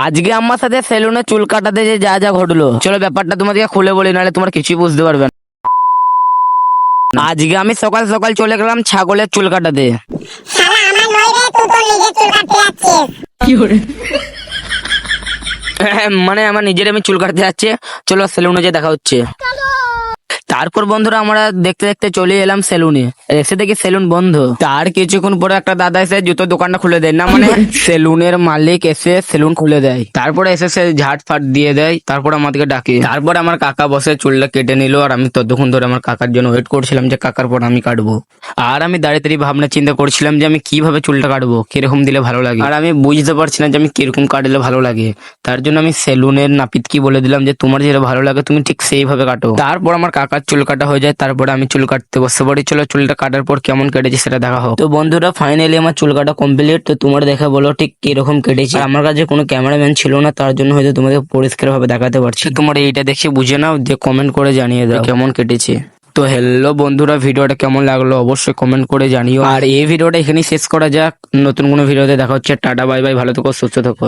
আজকে আমার সাথে সেলুনে চুল কাটাতে যে যা যা ঘটলো। চলো ব্যাপারটা তোমাদেরকে খুলে বলি নাহলে তোমার কিছুই বুঝতে পারবে না। আজকে আমি সকাল সকাল চলে গেলাম ছাগলের চুল কাটাতে। শালা আমার নই রে তুই তোর নিজের চুল কাটতে যাচ্ছিস। মানে আমার নিজের আমি চুল কাটতে যাচ্ছে। চলো সেলুনে যে দেখা হচ্ছে। তারপর বন্ধুরা আমরা দেখতে দেখতে চলে এলাম সেলুনে এসে দেখি সেলুন বন্ধ। তার কিছুক্ষণ পরে একটা দাদা এসে জুতো দোকানটা খুলে দেয়। না মানে সেলুনের মালিক এসে সেলুন খুলে দেয়। তারপরে এসে সে ঝাট ফাট দিয়ে দেয়। তারপর আমাদেরকে ডাকে। তারপর আমার কাকা বসে চুলটা কেটে নিল। আর আমি ততক্ষণ ধরে আমার কাকার জন্য ওয়েট করছিলাম যে কাকার পর আমি কাটবো। আর আমি দাঁড়িয়ে দাঁড়িয়ে ভাবনা চিন্তা করছিলাম যে আমি কীভাবে চুলটা কাটবো, কীরকম দিলে ভালো লাগে। আর আমি বুঝতে পারছি না যে আমি কীরকম কাটলে ভালো লাগে। তার জন্য আমি সেলুনের নাপিত কি বলে দিলাম যে, তোমার যেটা ভালো লাগে, তুমি ঠিক সেইভাবে কাটো। তারপর আমার কাকার চুল কাটা হয়ে যায়, তারপরে আমি চুল কাটতে বসে পড়ি। চলো, চুলটা কাটার পর কেমন কেটেছে সেটা দেখা হোক। তো বন্ধুরা ফাইনালি আমার চুল কাটা কমপ্লিট তো তোমার দেখে বলো, ঠিক কীরকম কেটেছে। আমার কাছে কোনো ক্যামেরাম্যান ছিল না, তার জন্য হয়তো তোমাদের পরিষ্কার ভাবে দেখাতে পারছি। তোমার এইটা দেখে বুঝে নাও, যে কমেন্ট করে জানিয়ে দাও। কেমন কেটেছে। তো হ্যালো বন্ধুরা, ভিডিওটা কেমন লাগল অবশ্যই কমেন্ট করে জানিও। আর এই ভিডিওটা এখানেই শেষ করা যাক। নতুন কোনো ভিডিওতে দেখা হচ্ছে। টাটা বাই বাই ভালো থেকো, সুস্থ থেকো।